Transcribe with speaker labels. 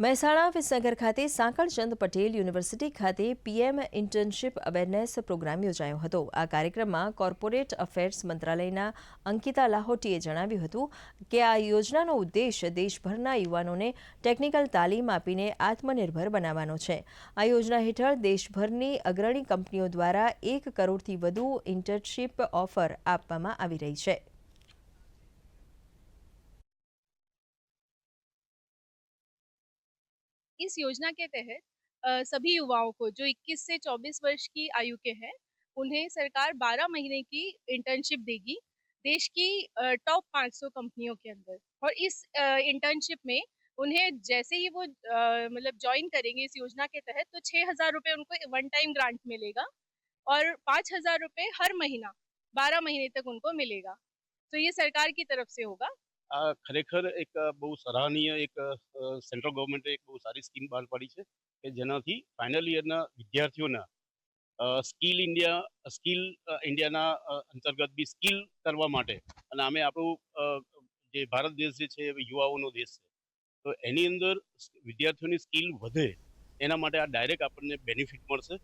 Speaker 1: મહેસાણા વિસનગર ખાતે સાંકળચંદ પટેલ યુનિવર્સિટી ખાતે PM internship awareness programme યોજાયો હતો. આ કાર્યક્રમમાં કોર્પોરેટ અફેર્સ મંત્રાલયના અંકિતા લાહોટીએ જણાવ્યું હતું કે આ યોજનાનો ઉદ્દેશ દેશભરના યુવાનોને ટેકનિકલ તાલીમ આપીને આત્મનિર્ભર બનાવવાનો છે. આ યોજના હેઠળ દેશભરની અગ્રણી કંપનીઓ દ્વારા એક કરોડથી વધુ ઇન્ટર્નશીપ ઓફર આપવામાં આવી રહી છે.
Speaker 2: इस योजना के तहत सभी युवाओं को जो 21 से 24 वर्ष की आयु के हैं, उन्हें सरकार 12 महीने की इंटर्नशिप देगी, देश की टॉप 500 कंपनियों के अंदर। और इस इंटर्नशिप में उन्हें जैसे ही वो मतलब ज्वाइन करेंगे इस योजना के तहत तो छः हज़ार रुपये उनको वन टाइम ग्रांट मिलेगा और पाँच हज़ार रुपये हर महीना, बारह महीने तक उनको मिलेगा। तो ये सरकार की तरफ़ से होगा।
Speaker 3: આ ખરેખર એક બહુ સરાહનીય એક સેન્ટ્રલ ગવર્મેન્ટે એક બહુ સારી સ્કીમ બહાર પાડી છે કે જેનાથી ફાઇનલ યરના વિદ્યાર્થીઓના સ્કિલ ઇન્ડિયા, સ્કિલ ઇન્ડિયાના અંતર્ગત બી સ્કિલ કરવા માટે અને આમે આપણું જે ભારત દેશ જે છે યુવાઓનો દેશ છે. તો એની અંદર વિદ્યાર્થીઓની સ્કિલ વધે એના માટે આ ડાયરેક્ટ આપણને બેનિફિટ મળશે.